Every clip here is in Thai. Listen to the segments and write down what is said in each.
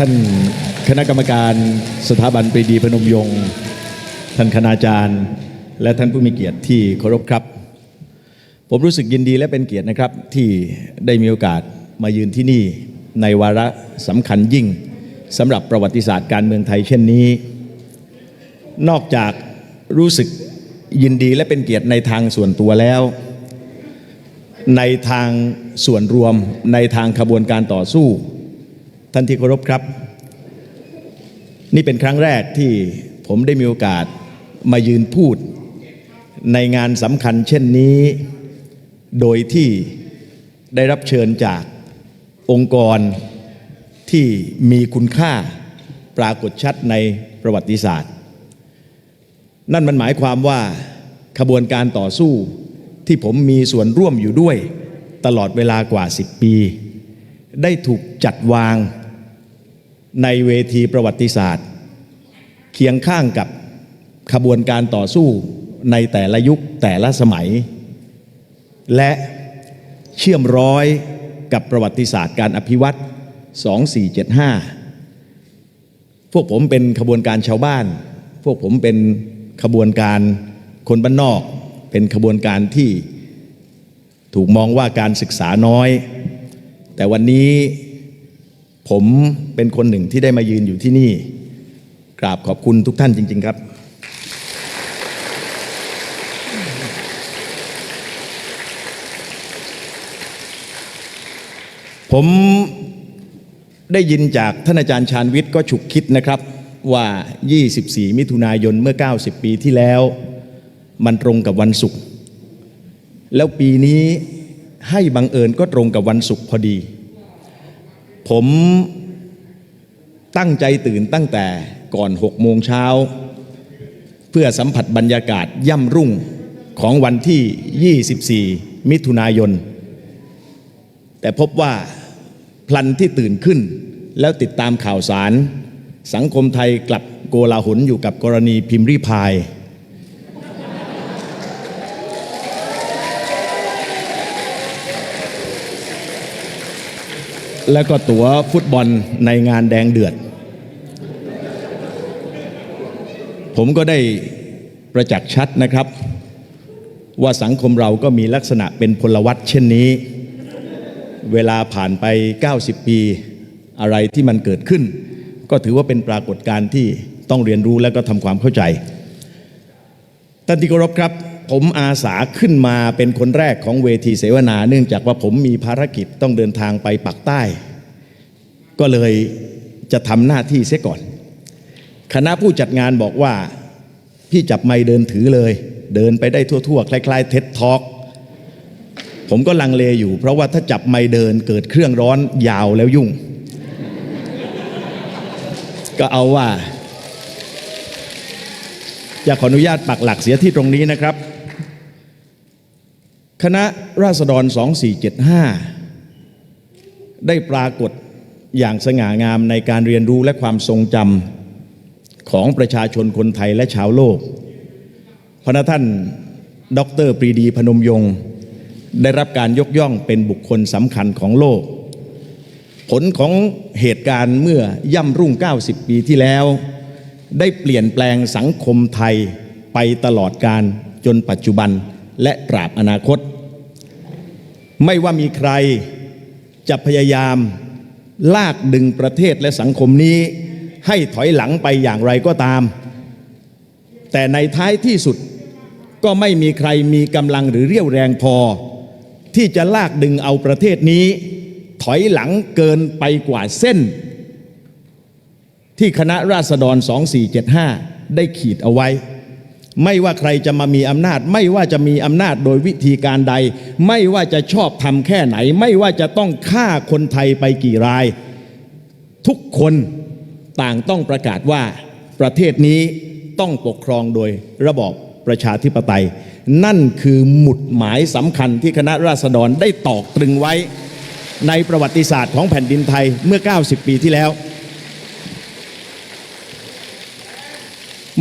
ท่านคณะกรรมการสถาบันปรีดีพนมยงค์ท่านคณาจารย์ และท่านผู้มีเกียรติที่เคารพครับ ผมรู้สึกยินดีและเป็นเกียรตินะครับที่ได้มีโอกาสมายืนที่นี่ในวาระสำคัญยิ่งสำหรับประวัติศาสตร์การเมืองไทยเช่นนี้ นอกจากรู้สึกยินดีและเป็นเกียรติในทางส่วนตัวแล้ว ในทางส่วนรวมในทางขบวนการต่อสู้ ท่านที่เคารพครับ นี่เป็นครั้งแรกที่ผมได้มีโอกาสมายืนพูด ในงานสำคัญเช่นนี้ โดยที่ได้รับเชิญจากองค์กรที่มีคุณค่าปรากฏชัดในประวัติศาสตร์ นั่นมันหมายความว่าขบวนการต่อสู้ที่ผมมีส่วนร่วมอยู่ด้วย ตลอดเวลากว่า 10 ปี ได้ถูกจัดวาง ในเวทีประวัติศาสตร์ เคียงข้างกับขบวนการต่อสู้ในแต่ละยุคแต่ละสมัย และเชื่อมร้อยกับประวัติศาสตร์การอภิวัตร2475 พวกผมเป็นขบวนการชาวบ้าน พวกผมเป็นขบวนการคนบ้านนอก เป็นขบวนการที่ถูกมองว่าการศึกษาน้อย แต่วันนี้ ผมเป็นคนหนึ่งที่ได้มายืนอยู่ที่นี่ กราบขอบคุณทุกท่านจริง ๆ ครับ ผมได้ยินจากท่านอาจารย์ชาญวิทย์ก็ฉุกคิดนะครับว่า 24 มิถุนายนเมื่อ 90 ปีที่แล้ว มันตรงกับวันศุกร์แล้วปีนี้ให้บังเอิญก็ตรงกับวันศุกร์พอดี ผมตั้งใจตื่นตั้งแต่ก่อน6โมงเช้า เพื่อสัมผัสบรรยากาศย่ำรุ่งของวันที่ 24 มิถุนายน แต่พบว่าพลันที่ตื่นขึ้น แล้วติดตามข่าวสาร สังคมไทยกลับโกลาหลอยู่กับกรณีพิมพ์ริพาย แล้วก็ตั๋วฟุตบอลในงานแดงเดือด ผมก็ได้ประจักษ์ชัดนะครับ ว่าสังคมเราก็มีลักษณะเป็นพลวัตเช่นนี้ เวลาผ่านไป 90 ปีอะไรที่มันเกิดขึ้น ก็ถือว่าเป็นปรากฏการณ์ที่ต้องเรียนรู้และก็ทำความเข้าใจท่านที่เคารพครับ ผมอาสาขึ้นมาเป็นคนแรกของเวทีเสวนา เนื่องจากว่าผมมีภารกิจต้องเดินทางไปปักใต้ ก็เลยจะทำหน้าที่เสียก่อน คณะผู้จัดงานบอกว่า พี่จับไมค์เดินถือเลย เดินไปได้ทั่วๆ คล้ายๆ เท็ดทอกผมก็ลังเลอยู่ เพราะว่าถ้าจับไมค์เดินเกิดเครื่องร้อนยาวแล้วยุ่ง ก็เอาว่าจะขออนุญาตปักหลักเสียที่ตรงนี้นะครับ คณะราษฎร 2475 ได้ปรากฏอย่างสง่างามในการเรียนรู้และความทรงจำของประชาชนคนไทยและชาวโลก พระท่านดอกเตอรปรีดีพนมยงค์ได้รับการยกย่องเป็นบุคคลสำคัญของโลก ผลของเหตุการณ์เมื่อย่ำรุ่ง 90 ปีที่แล้ว ได้เปลี่ยนแปลงสังคมไทยไปตลอดการจนปัจจุบันและตราบอนาคต ไม่ว่ามีใครจะพยายามลากดึงประเทศและสังคมนี้ ให้ถอยหลังไปอย่างไรก็ตาม แต่ในท้ายที่สุดก็ไม่มีใครมีกำลังหรือเรี่ยวแรงพอ ที่จะลากดึงเอาประเทศนี้ ถอยหลังเกินไปกว่าเส้น ที่คณะราษฎร 2475 ได้ขีดเอาไว้ ไม่ว่าใครจะมามีอำนาจ ไม่ว่าจะมีอำนาจโดยวิธีการใด ไม่ว่าจะชอบทำแค่ไหน ไม่ว่าจะต้องฆ่าคนไทยไปกี่ราย ทุกคนต่างต้องประกาศว่าประเทศนี้ต้องปกครองโดยระบอบประชาธิปไตย นั่นคือหมุดหมายสำคัญที่คณะราษฎรได้ตอกตรึงไว้ ในประวัติศาสตร์ของแผ่นดินไทยเมื่อ 90 ปีที่แล้ว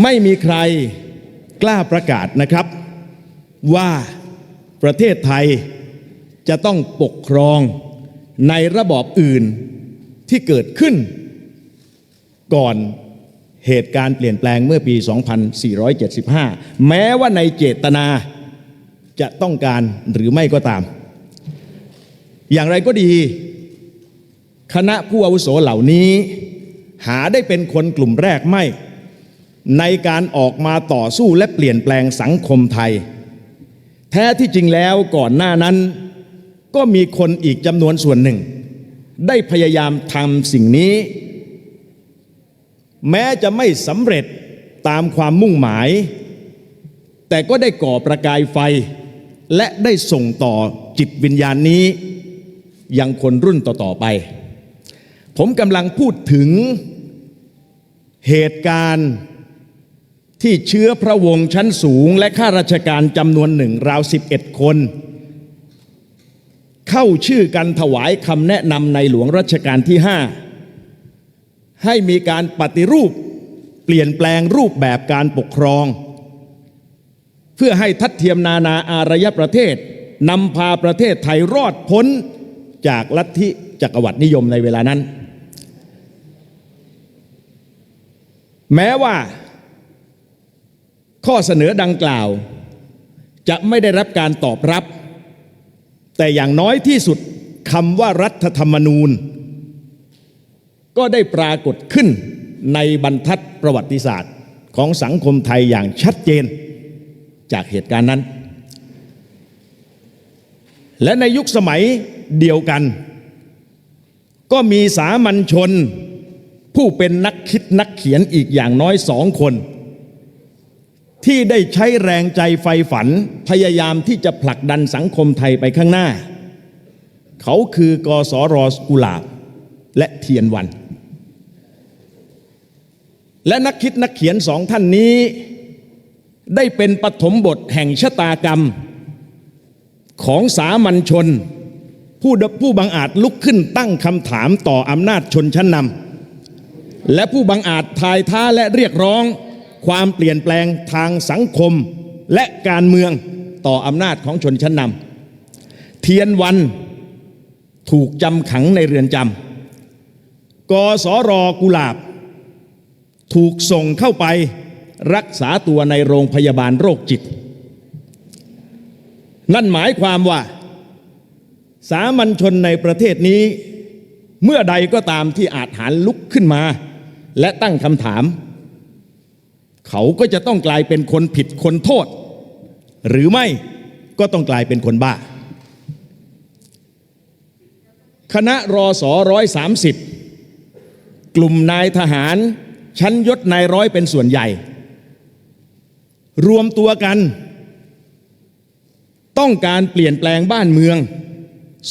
ไม่มีใคร กล้าประกาศนะครับว่าประเทศไทยจะต้องปกครองในระบอบอื่นที่เกิดขึ้น ก่อนเหตุการณ์เปลี่ยนแปลงเมื่อปี 2475 แม้ว่าในเจตนาจะต้องการหรือไม่ก็ตาม อย่างไรก็ดี คณะผู้อาวุโสเหล่านี้ หาได้เป็นคนกลุ่มแรกไม่ ในการออกมาต่อสู้และเปลี่ยนแปลงสังคมไทย แท้ที่จริงแล้วก่อนหน้านั้น ก็มีคนอีกจำนวนส่วนหนึ่ง ได้พยายามทำสิ่งนี้ แม้จะไม่สำเร็จตามความมุ่งหมาย แต่ก็ได้ก่อประกายไฟ และได้ส่งต่อจิตวิญญาณนี้ ยังคนรุ่นต่อ ๆ ไป ผมกำลังพูดถึงเหตุการณ์ ที่เชื้อพระวงศ์ชั้นสูง และข้าราชการจำนวนหนึ่งราว 11 คน เข้าชื่อกันถวายคำแนะนำในหลวงรัชกาลที่ 5 ให้มีการปฏิรูปเปลี่ยนแปลงรูปแบบการปกครอง เพื่อให้ทัดเทียมนานาอารยประเทศนำพาประเทศไทยรอดพ้นจากลัทธิจักรวรรดินิยมในเวลานั้น แม้ว่า ข้อเสนอดังกล่าว จะไม่ได้รับการตอบรับ แต่อย่างน้อยที่สุดคำว่ารัฐธรรมนูญ ก็ได้ปรากฏขึ้นในบรรทัดประวัติศาสตร์ของสังคมไทยอย่างชัดเจนจากเหตุการณ์นั้น และในยุคสมัยเดียวกัน ก็มีสามัญชน ผู้เป็นนักคิดนักเขียนอีกอย่างน้อยสองคน ที่ได้ใช้แรงใจไฟฝัน พยายามที่จะผลักดันสังคมไทยไปข้างหน้า เขาคือกสรกุลาบและเทียนวัน และนักคิดนักเขียนสองท่านนี้ ได้เป็นปฐมบทแห่งชะตากรรม ของสามัญชน ผู้ผู้บังอาจลุกขึ้นตั้งคำถามต่ออำนาจชนชั้นนำและผู้บังอาจทายท้าและเรียกร้อง ความเปลี่ยนแปลงทางสังคมและการเมืองต่ออำนาจของชนชั้นนำเทียนวันถูกจำขังในเรือนจำกสรกุหลาบ ถูกส่งเข้าไปรักษาตัวในโรงพยาบาลโรคจิต นั่นหมายความว่า สามัญชนในประเทศนี้ เมื่อใดก็ตามที่อาจหารลุกขึ้นมา และตั้งคำถาม เขาก็จะต้องกลายเป็นคนผิดคนโทษ หรือไม่ก็ต้องกลายเป็นคนบ้า คณะรอสอร้อยสามสิบกลุ่มนายทหาร ชั้นยศนายร้อยเป็นส่วนใหญ่ รวมตัวกัน ต้องการเปลี่ยนแปลงบ้านเมือง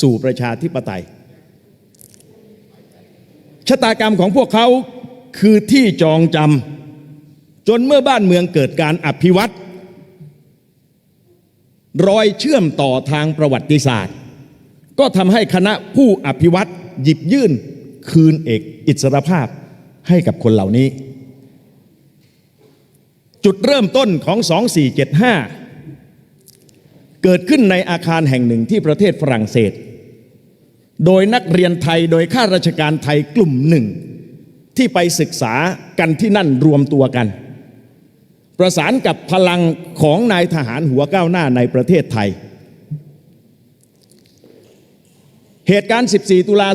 สู่ประชาธิปไตย ชะตากรรมของพวกเขาคือที่จองจำ จนเมื่อบ้านเมืองเกิดการอภิวัตรอยเชื่อมต่อทางประวัติศาสตร์ ก็ทำให้คณะผู้อภิวัตหยิบยื่นคืนเอกอิสรภาพให้กับคนเหล่านี้ จุดเริ่มต้นของ 2475 เกิดขึ้นในอาคารแห่งหนึ่งที่ประเทศฝรั่งเศส โดยนักเรียนไทยโดยข้าราชการไทยกลุ่มหนึ่ง ที่ไปศึกษากันที่นั่นรวมตัวกัน ประสานกับพลังของนายทหารหัวก้าวหน้าในประเทศไทย เหตุการณ์ 14 ตุลา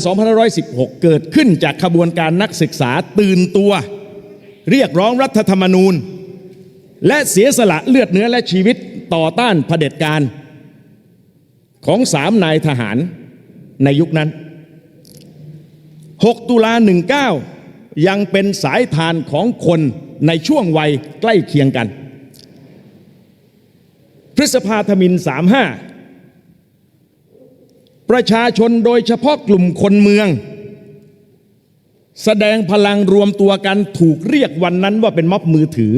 2516 เกิดขึ้นจากขบวนการนักศึกษาตื่นตัว เรียกร้องรัฐธรรมนูญ และเสียสละเลือดเนื้อและชีวิตต่อต้านเผด็จการของสามนายทหารในยุคนั้น 6 ตุลา 19 ยังเป็นสายทานของคน ในช่วงวัยใกล้เคียงกัน พฤษภาธมิน 35 ประชาชนโดยเฉพาะกลุ่มคนเมือง แสดงพลังรวมตัวกันถูกเรียกวันนั้นว่าเป็นม็อบมือถือ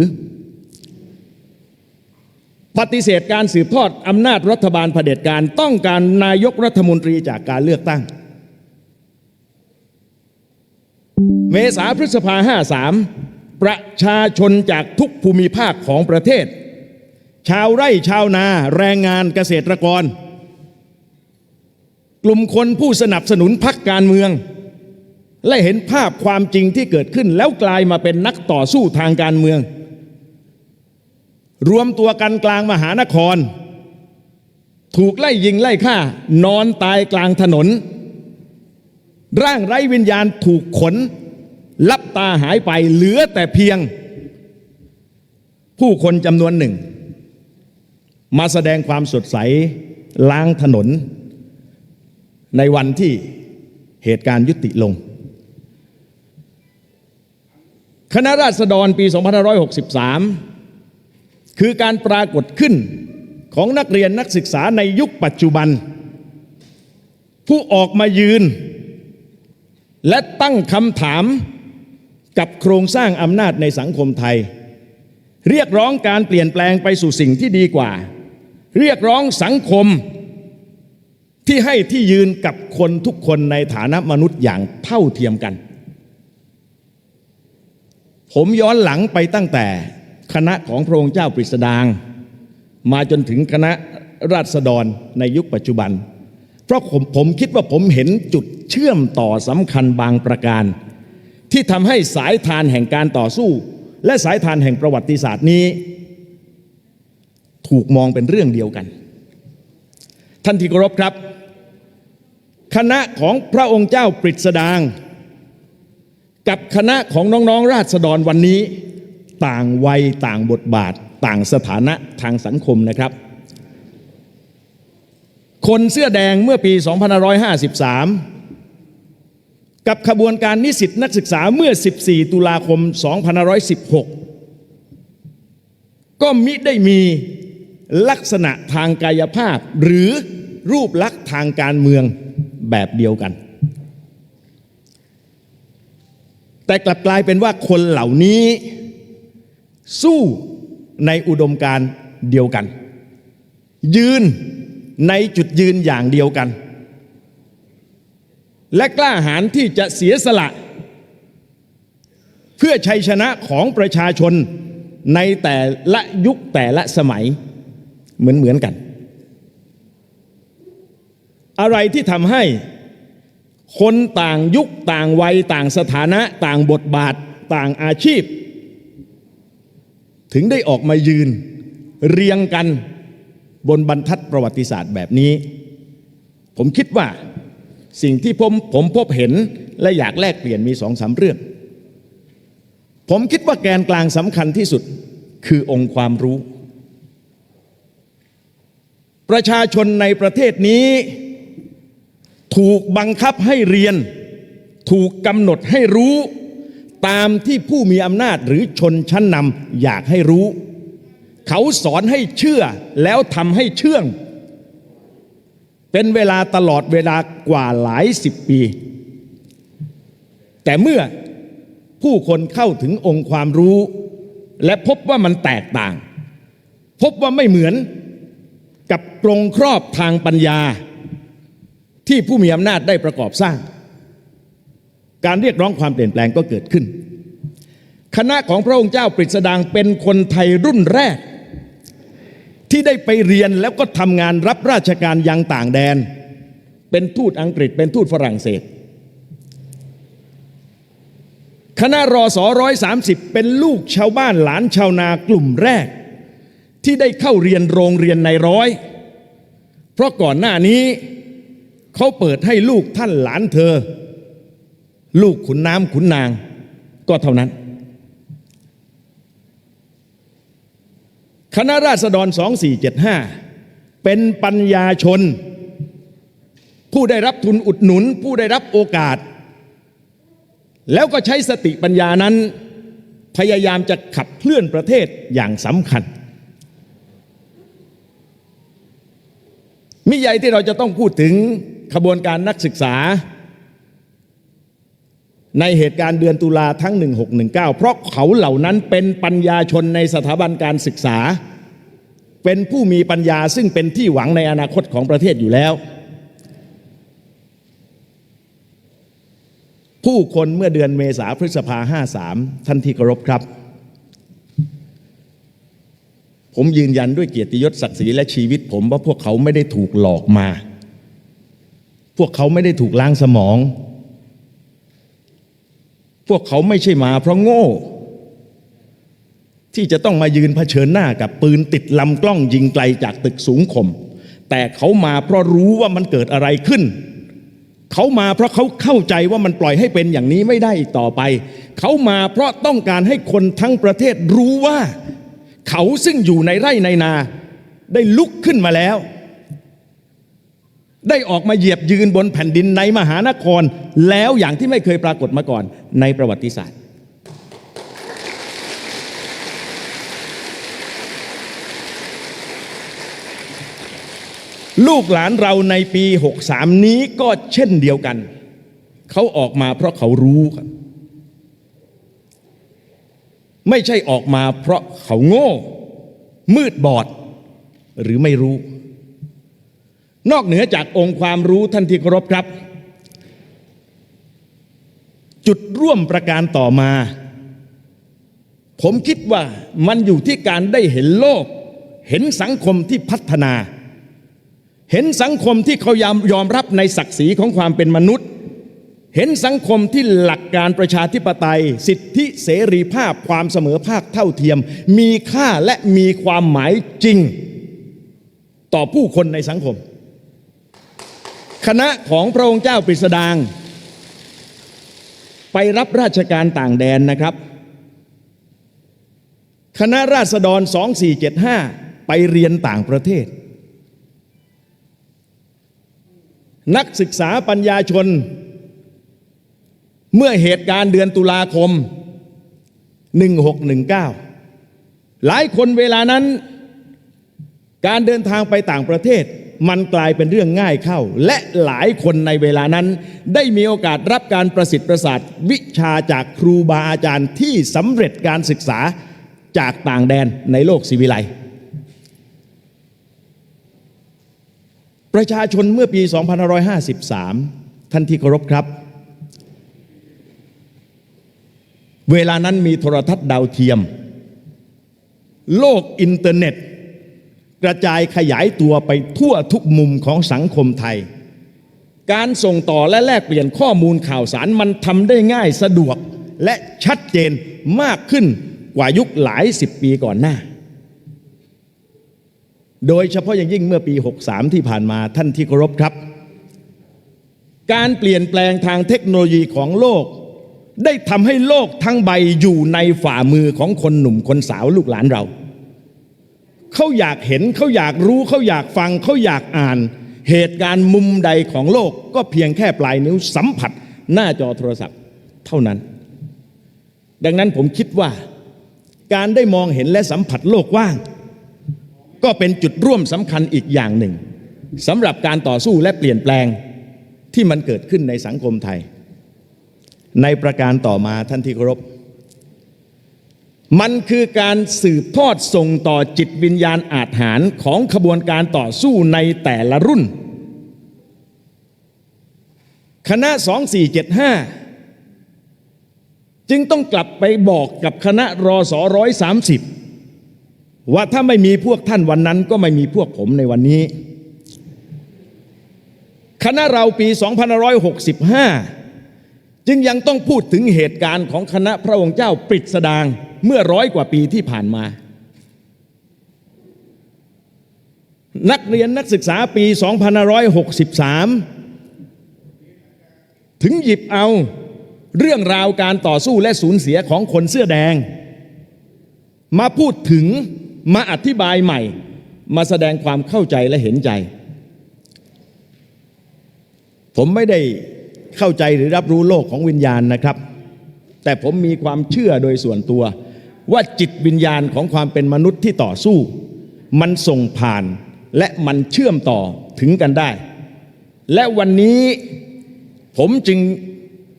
ปฏิเสธการสืบทอดอำนาจรัฐบาลเผด็จการต้องการนายกรัฐมนตรีจากการเลือกตั้งเมษาพฤษภาห้าสาม ประชาชนจากทุกภูมิภาคของประเทศ ชาวไร่ชาวนาแรงงานเกษตรกร กลุ่มคนผู้สนับสนุนพักการเมือง และเห็นภาพความจริงที่เกิดขึ้นแล้วกลายมาเป็นนักต่อสู้ทางการเมือง รวมตัวกันกลางมหานคร ถูกไล่ยิงไล่ฆ่านอนตายกลางถนน ร่างไร้วิญญาณถูกขน ลับตาหายไปเหลือแต่เพียง ผู้คนจำนวนหนึ่ง มาแสดงความสดใสล้างถนน ในวันที่เหตุการณ์ยุติลง คณะราษฎรปี 2563 คือการปรากฏขึ้นของนักเรียนนักศึกษาในยุคปัจจุบัน ผู้ออกมายืน และตั้งคำถาม กับโครงสร้างอำนาจในสังคมไทย เรียกร้องการเปลี่ยนแปลงไปสู่สิ่งที่ดีกว่า เรียกร้องสังคมที่ให้ที่ยืนกับคนทุกคนในฐานะมนุษย์อย่างเท่าเทียมกัน ผมย้อนหลังไปตั้งแต่คณะของพระองค์เจ้าปริสดาง มาจนถึงคณะราษฎรในยุคปัจจุบัน เพราะผมผมคิดว่าผมเห็นจุดเชื่อมต่อสำคัญบางประการ ที่ทำให้สายทานแห่งการต่อสู้ และสายทานแห่งประวัติศาสตร์นี้ ถูกมองเป็นเรื่องเดียวกัน ท่านที่เคารพครับ คณะของพระองค์เจ้าปริศดางกับคณะของน้องๆ ราษฎรวันนี้ ต่างวัยต่างบทบาท ต่างสถานะทางสังคมนะครับ คนเสื้อแดงเมื่อปี 2553 กับขบวนการนิสิตนักศึกษาเมื่อ 14 ตุลาคม 2516 ก็มิได้มีลักษณะทางกายภาพ หรือรูปลักษณ์ทางการเมืองแบบเดียวกัน แต่กลับกลายเป็นว่าคนเหล่านี้สู้ในอุดมการเดียวกัน ยืนในจุดยืนอย่างเดียวกัน และกล้าหาญที่จะเสียสละ เพื่อชัยชนะของประชาชนในแต่ละยุคแต่ละสมัยเหมือนเหมือนกัน อะไรที่ทำให้คนต่างยุคต่างวัยต่างสถานะต่างบทบาทต่างอาชีพ ถึงได้ออกมายืนเรียงกันบนบรรทัดประวัติศาสตร์แบบนี้ ผมคิดว่า สิ่งที่ผมผมพบเห็นและอยากแลกเปลี่ยนมีสองสามเรื่อง ผมคิดว่าแกนกลางสำคัญที่สุดคือองค์ความรู้ ประชาชนในประเทศนี้ ถูกบังคับให้เรียน ถูกกำหนดให้รู้ ตามที่ผู้มีอำนาจหรือชนชั้นนำอยากให้รู้ เขาสอนให้เชื่อแล้วทำให้เชื่อง เป็นเวลาตลอดเวลากว่าหลายสิบปี แต่เมื่อผู้คนเข้าถึงองค์ความรู้ และพบว่ามันแตกต่าง พบว่าไม่เหมือนกับกรงครอบทางปัญญา ที่ผู้มีอำนาจได้ประกอบสร้าง การเรียกร้องความเปลี่ยนแปลงก็เกิดขึ้น คณะของพระองค์เจ้าปริศดางเป็นคนไทยรุ่นแรก ที่ได้ไปเรียนแล้วก็ทำงานรับราชการยังต่างแดน เป็นทูตอังกฤษ เป็นทูตฝรั่งเศส คณะรอสอร้อยสามสิบเป็นลูกชาวบ้านหลานชาวนากลุ่มแรก ที่ได้เข้าเรียนโรงเรียนในร้อย เพราะก่อนหน้านี้เขาเปิดให้ลูกท่านหลานเธอ ลูกขุนน้ำขุนนางก็เท่านั้น คณะราษฎร 2475 เป็นปัญญาชน ผู้ได้รับทุนอุดหนุน ผู้ได้รับโอกาส แล้วก็ใช้สติปัญญานั้น พยายามจะขับเคลื่อนประเทศอย่างสำคัญ มิใหญ่ที่เราจะต้องพูดถึงขบวนการนักศึกษา ในเหตุการณ์เดือนตุลาทั้ง 1619 เพราะเขาเหล่านั้นเป็นปัญญาชนในสถาบันการศึกษา เป็นผู้มีปัญญาซึ่งเป็นที่หวังในอนาคตของประเทศอยู่แล้ว ผู้คนเมื่อเดือนเมษาพฤษภาห้าสามท่านที่เคารพครับ ผมยืนยันด้วยเกียรติยศศักดิ์ศรีและชีวิตผมว่าพวกเขาไม่ได้ถูกหลอกมา พวกเขาไม่ได้ถูกล้างสมอง พวกเขาไม่ใช่มาเพราะโง่ ที่จะต้องมายืนเผชิญหน้ากับปืนติดลำกล้องยิงไกลจากตึกสูงข่มแต่เขามาเพราะรู้ว่ามันเกิดอะไรขึ้น เขามาเพราะเขาเข้าใจว่ามันปล่อยให้เป็นอย่างนี้ไม่ได้อีกต่อไป เขามาเพราะต้องการให้คนทั้งประเทศรู้ว่า เขาซึ่งอยู่ในไร่ในนาได้ลุกขึ้นมาแล้ว ได้ออกมาเหยียบยืนบนแผ่นดินในมหานคร แล้วอย่างที่ไม่เคยปรากฏมาก่อน ในประวัติศาสตร์ ลูกหลานเราในปี 63 นี้ก็เช่นเดียวกัน เขาออกมาเพราะเขารู้ครับไม่ใช่ออกมาเพราะเขาโง่ มืดบอด หรือไม่รู้ นอกเหนือจากองค์ความรู้ท่านที่เคารพครับ จุดร่วมประการต่อมา ผมคิดว่ามันอยู่ที่การได้เห็นโลก เห็นสังคมที่พัฒนา เห็นสังคมที่เขายอมยอมรับในศักดิ์ศรีของความเป็นมนุษย์ เห็นสังคมที่หลักการประชาธิปไตย สิทธิเสรีภาพความเสมอภาคเท่าเทียม มีค่าและมีความหมายจริง ต่อผู้คนในสังคม คณะของพระองค์เจ้าปริสดาง ไปรับราชการต่างแดนนะครับ คณะราษฎร 2475 ไปเรียนต่างประเทศ นักศึกษาปัญญาชน เมื่อเหตุการณ์เดือนตุลาคม 1619 หลายคนเวลานั้น การเดินทางไปต่างประเทศ มันกลายเป็นเรื่องง่ายเข้า และหลายคนในเวลานั้น ได้มีโอกาสรับการประสิทธิ์ประสาทวิชาจากครูบาอาจารย์ที่สำเร็จการศึกษาจากต่างแดนในโลกศิวิไลประชาชนเมื่อปี 2553 ท่านที่เคารพครับ เวลานั้นมีโทรทัศน์ดาวเทียม โลกอินเทอร์เน็ต กระจายขยายตัวไปทั่วทุกมุมของสังคมไทย การส่งต่อและแลกเปลี่ยนข้อมูลข่าวสารมันทำได้ง่ายสะดวกและชัดเจนมากขึ้นกว่ายุคหลายสิบปีก่อนหน้า โดยเฉพาะอย่างยิ่งเมื่อปี 63 ที่ผ่านมาท่านที่เคารพครับ การเปลี่ยนแปลงทางเทคโนโลยีของโลก ได้ทำให้โลกทั้งใบอยู่ในฝ่ามือของคนหนุ่มคนสาวลูกหลานเรา เขาอยากเห็นเขาอยากรู้เขาอยากฟังเขาอยากอ่าน เหตุการณ์มุมใดของโลกก็เพียงแค่ปลายนิ้วสัมผัสหน้าจอโทรศัพท์เท่านั้น ดังนั้นผมคิดว่า การได้มองเห็นและสัมผัสโลกว่าง ก็เป็นจุดร่วมสำคัญอีกอย่างหนึ่งสำหรับการต่อสู้และเปลี่ยนแปลงที่มันเกิดขึ้นในสังคมไทย ในประการต่อมาท่านที่เคารพ มันคือการสืบทอดส่งต่อจิตวิญญาณอาจหารของขบวนการต่อสู้ในแต่ละรุ่น คณะ 2475 จึงต้องกลับไปบอกกับคณะรอสอร้อยสามสิบว่าถ้าไม่มีพวกท่านวันนั้นก็ไม่มีพวกผมในวันนี้ คณะเราปี 2565 จึงยังต้องพูดถึงเหตุการณ์ของคณะพระองค์เจ้าปริศดางเมื่อร้อยกว่าปีที่ผ่านมา นักเรียนนักศึกษาปี2563 ถึงหยิบเอาเรื่องราวการต่อสู้และสูญเสียของคนเสื้อแดง มาพูดถึงมาอธิบายใหม่ มาแสดงความเข้าใจและเห็นใจ ผมไม่ได้ เข้าใจหรือรับรู้โลกของวิญญาณนะครับ แต่ผมมีความเชื่อโดยส่วนตัว ว่าจิตวิญญาณของความเป็นมนุษย์ที่ต่อสู้ มันส่งผ่านและมันเชื่อมต่อถึงกันได้ และวันนี้ผมจึง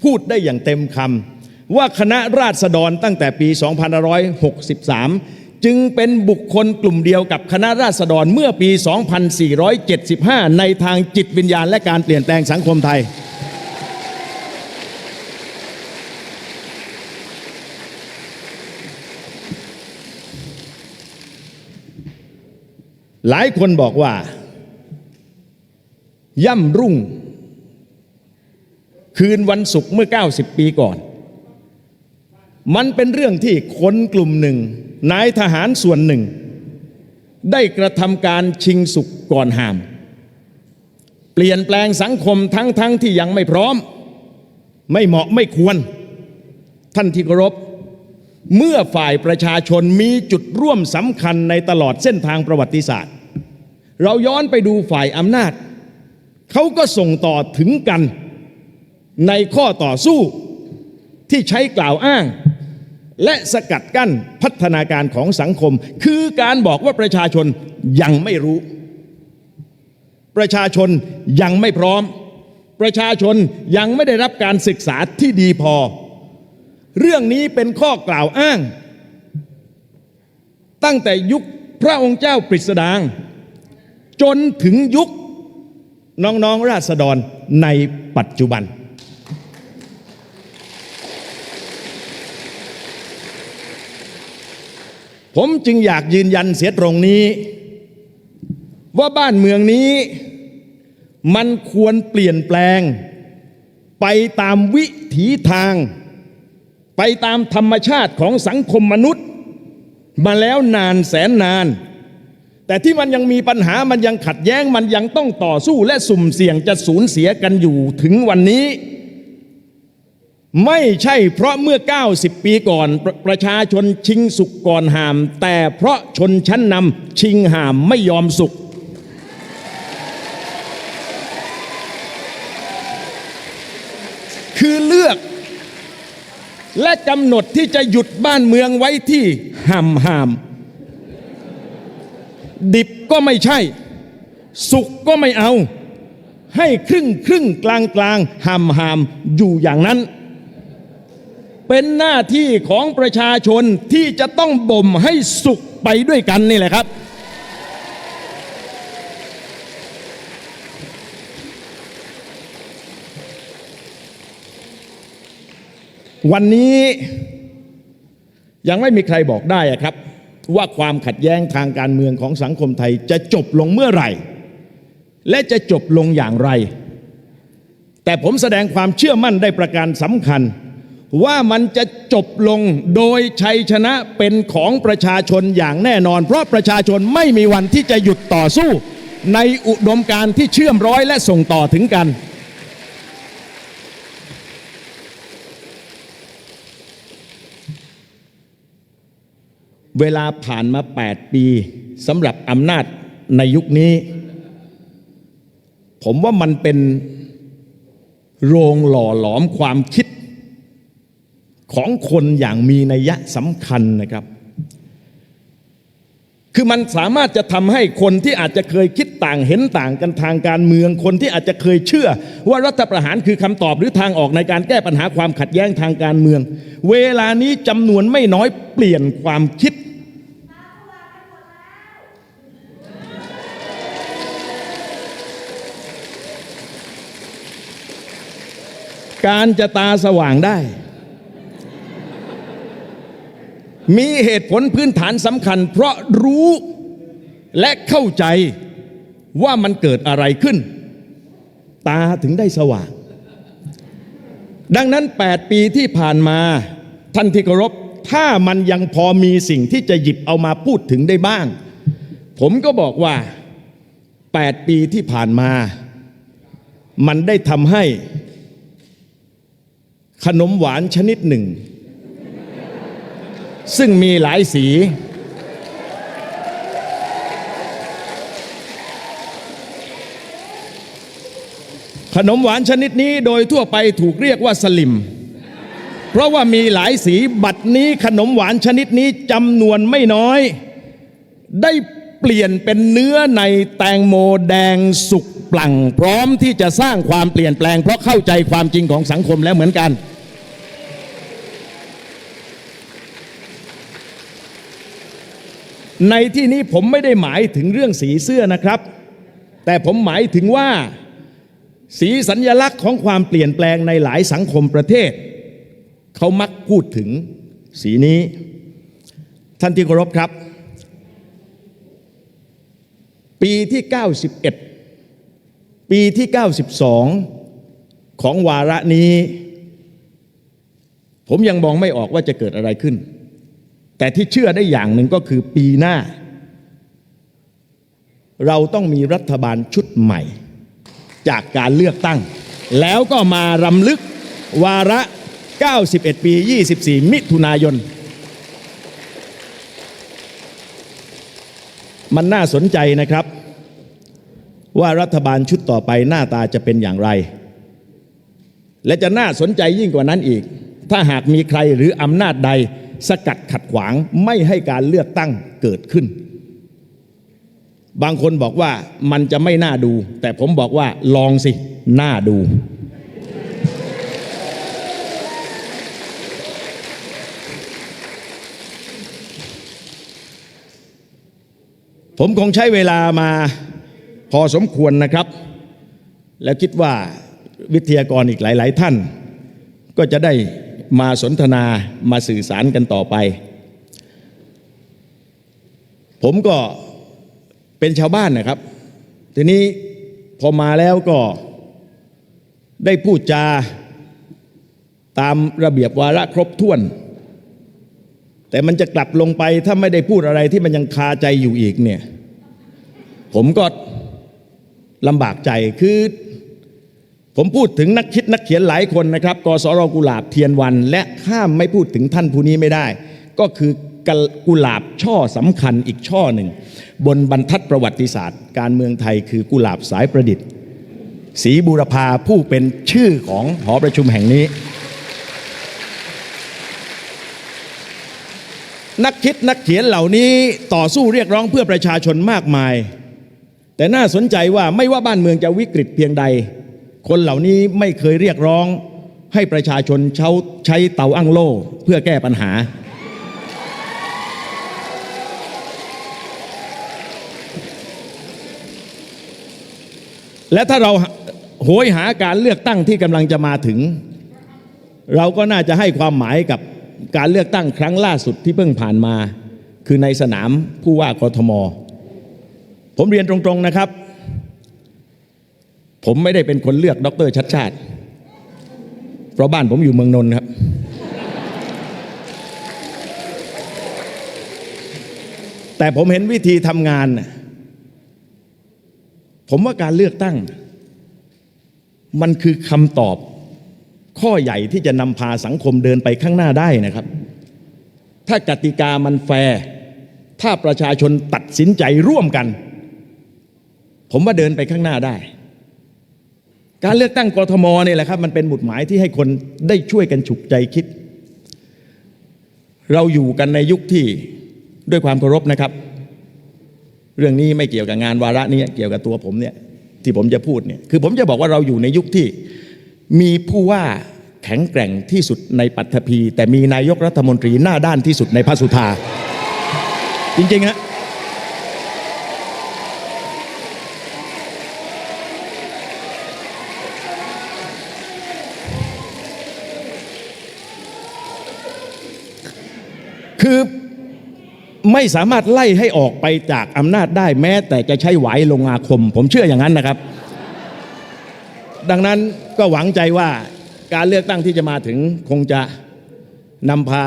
พูดได้อย่างเต็มคำว่าคณะราษฎรตั้งแต่ปี 2563 จึงเป็นบุคคลกลุ่มเดียวกับคณะราษฎรเมื่อปี 2475 ในทางจิตวิญญาณและการเปลี่ยนแปลงสังคมไทย หลายคนบอกว่า ย่ำรุ่ง คืนวันศุกร์เมื่อ 90 ปีก่อน มันเป็นเรื่องที่คนกลุ่มหนึ่งนายทหารส่วนหนึ่ง ได้กระทำการชิงสุกก่อนหาม เปลี่ยนแปลงสังคมทั้งๆทที่ยังไม่พร้อม ไม่เหมาะไม่ควร ท่านที่เคารพ เมื่อฝ่ายประชาชนมีจุดร่วมสำคัญในตลอดเส้นทางประวัติศาสตร์ เราย้อนไปดูฝ่ายอำนาจ เขาก็ส่งต่อถึงกันในข้อต่อสู้ที่ใช้กล่าวอ้าง และสกัดกั้นพัฒนาการของสังคม คือการบอกว่าประชาชนยังไม่รู้ ประชาชนยังไม่พร้อม ประชาชนยังไม่ได้รับการศึกษาที่ดีพอ เรื่องนี้เป็นข้อกล่าวอ้าง ตั้งแต่ยุคพระองค์เจ้าปริสดาง จนถึงยุคน้องๆราษฎรในปัจจุบัน ผมจึงอยากยืนยันเสียตรงนี้ ว่าบ้านเมืองนี้ มันควรเปลี่ยนแปลง ไปตามวิถีทาง ไปตามธรรมชาติของสังคมมนุษย์ มาแล้วนานแสนนาน แต่ที่มันยังมีปัญหามันยังขัดแย้งมันยังต้องต่อสู้และสุ่มเสี่ยงจะสูญเสียกันอยู่ถึงวันนี้ ไม่ใช่เพราะเมื่อ 90 ปีก่อนประประชาชนชิงสุกก่อนหาม แต่เพราะชนชั้นนำชิงหามไม่ยอมสุข คือเลือก และกำหนดที่จะหยุดบ้านเมืองไว้ที่หามหามดิบก็ไม่ใช่ สุกก็ไม่เอา ให้ครึ่งครึ่งกลางกลางหามหามอยู่อย่างนั้น เป็นหน้าที่ของประชาชนที่จะต้องบ่มให้สุขไปด้วยกันนี่แหละครับ วันนี้ยังไม่มีใครบอกได้อะครับ ว่าความขัดแย้งทางการเมืองของสังคมไทยจะจบลงเมื่อไหร่ และจะจบลงอย่างไร แต่ผมแสดงความเชื่อมั่นได้ประการสำคัญ ว่ามันจะจบลงโดยชัยชนะเป็นของประชาชนอย่างแน่นอน เพราะประชาชนไม่มีวันที่จะหยุดต่อสู้ ในอุดมการที่เชื่อมร้อยและส่งต่อถึงกัน เวลาผ่านมา 8 ปีสำหรับอำนาจในยุคนี้ ผมว่ามันเป็นโรงหล่อหลอมความคิดของคนอย่างมีนัยสำคัญนะครับ คือมันสามารถจะทำให้คนที่อาจจะเคยคิดต่างเห็นต่างกันทางการเมือง คนที่อาจจะเคยเชื่อ ว่ารัฐประหารคือคำตอบหรือทางออกในการแก้ปัญหาความขัดแย้งทางการเมือง เวลานี้จำนวนไม่น้อยเปลี่ยนความคิด การจะตาสว่างได้ มีเหตุผลพื้นฐานสำคัญ เพราะรู้และเข้าใจว่ามันเกิดอะไรขึ้น ตาถึงได้สว่าง ดังนั้น 8 ปีที่ผ่านมาท่านที่เคารพถ้ามันยังพอมีสิ่งที่จะหยิบเอามาพูดถึงได้บ้าง ผมก็บอกว่า 8 ปีที่ผ่านมา มันได้ทำให้ ขนมหวานชนิดหนึ่ง ซึ่งมีหลายสี ขนมหวานชนิดนี้โดยทั่วไปถูกเรียกว่าสลิม เพราะว่ามีหลายสีบัดนี้ขนมหวานชนิดนี้จำนวนไม่น้อย ได้เปลี่ยนเป็นเนื้อในแตงโมแดงสุกปลั่งพร้อมที่จะสร้างความเปลี่ยนแปลง เพราะเข้าใจความจริงของสังคมแล้วเหมือนกัน ในที่นี้ผมไม่ได้หมายถึงเรื่องสีเสื้อนะครับ แต่ผมหมายถึงว่า สีสัญญลักษณ์ของความเปลี่ยนแปลงในหลายสังคมประเทศ เขามักพูดถึงสีนี้ ท่านที่เคารพครับ ปีที่ 91 ปีที่ 92 ของวาระนี้ ผมยังมองไม่ออกว่าจะเกิดอะไรขึ้น แต่ที่เชื่อได้อย่างหนึ่งก็คือปีหน้า เราต้องมีรัฐบาลชุดใหม่ จากการเลือกตั้ง แล้วก็มารำลึกวาระ 91 ปี 24 มิถุนายน มันน่าสนใจนะครับ ว่ารัฐบาลชุดต่อไปหน้าตาจะเป็นอย่างไร และจะน่าสนใจยิ่งกว่านั้นอีก ถ้าหากมีใครหรืออำนาจใด สกัดขัดขวางไม่ให้การเลือกตั้งเกิดขึ้น บางคนบอกว่ามันจะไม่น่าดู แต่ผมบอกว่าลองสิ น่าดู ผมคงใช้เวลามาพอสมควรนะครับ แล้วคิดว่าวิทยากรอีกหลาย ๆ ท่าน ก็จะได้ มาสนทนามาสื่อสารกันต่อไป ผมก็เป็นชาวบ้านนะครับ ทีนี้พอมาแล้วก็ได้พูดจาตามระเบียบวาระครบถ้วน แต่มันจะกลับลงไปถ้าไม่ได้พูดอะไรที่มันยังคาใจอยู่อีกเนี่ย ผมก็ลำบากใจคือ ผมพูดถึงนักคิดนักเขียนหลายคนนะครับกสรกุหลาบเทียนวัน และข้ามไม่พูดถึงท่านผู้นี้ไม่ได้ ก็คือกุหลาบช่อสำคัญอีกช่อหนึ่ง บนบรรทัดประวัติศาสตร์ การเมืองไทยคือกุหลาบสายประดิษฐ์ศรีบูรพาผู้เป็นชื่อของหอประชุมแห่งนี้ นักคิดนักเขียนเหล่านี้ต่อสู้เรียกร้องเพื่อประชาชนมากมาย แต่น่าสนใจว่าไม่ว่าบ้านเมืองจะวิกฤตเพียงใด คนเหล่านี้ไม่เคยเรียกร้องให้ประชาชนเช้าใช้เตาอั้งโล่เพื่อแก้ปัญหา และถ้าเราโหยหาการเลือกตั้งที่กำลังจะมาถึง เราก็น่าจะให้ความหมายกับการเลือกตั้งครั้งล่าสุดที่เพิ่งผ่านมา คือในสนามผู้ว่ากทม ผมเรียนตรงๆนะครับ ผมไม่ได้เป็นคนเลือกดรชัดชาติ เพราะบ้านผมอยู่เมืองนนท์ครับ แต่ผมเห็นวิธีทำงาน ผมว่าการเลือกตั้ง มันคือคำตอบข้อใหญ่ที่จะนำพาสังคมเดินไปข้างหน้าได้นะครับ ถ้ากติกามันแฟร์ถ้าประชาชนตัดสินใจร่วมกัน ผมว่าเดินไปข้างหน้าได้ การเลือกตั้งกรทมเนี่ยแหละครับมันเป็นหมุดหมายที่ให้คนได้ช่วยกันฉุกใจคิด เราอยู่กันในยุคที่ด้วยความเคารพนะครับ เรื่องนี้ไม่เกี่ยวกับงานวาระนี้เกี่ยวกับตัวผมเนี่ยที่ผมจะพูดเนี่ยคือผมจะบอกว่าเราอยู่ในยุคที่มีผู้ว่าแข็งแกร่งที่สุดในปัตภีแต่มีนายกรัฐมนตรีหน้าด้านที่สุดในพระสุธาจริงๆฮะ คือไม่สามารถไล่ให้ออกไปจากอำนาจได้แม้ แต่จะใช้ไหวลงอาคม ผมเชื่ออย่างนั้นนะครับ ดังนั้นก็หวังใจว่าการเลือกตั้งที่จะมาถึงคงจะนำพา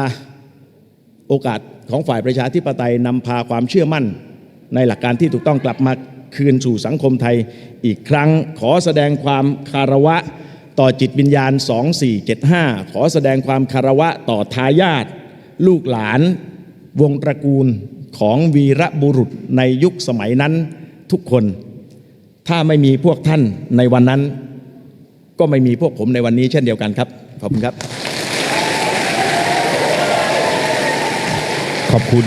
โอกาสของฝ่ายประชาธิปไตยนำพาความเชื่อมั่น ในหลักการที่ถูกต้องกลับมาคืนสู่สังคมไทยอีกครั้ง ขอแสดงความคารวะต่อจิตวิญญาณ 2475 ขอแสดงความคารวะต่อทายาท ลูกหลานวงตระกูลของวีระบุรุษในยุคสมัยนั้นทุกคน ถ้าไม่มีพวกท่านในวันนั้น ก็ไม่มีพวกผมในวันนี้เช่นเดียวกันครับ ขอบคุณครับ ขอบคุณ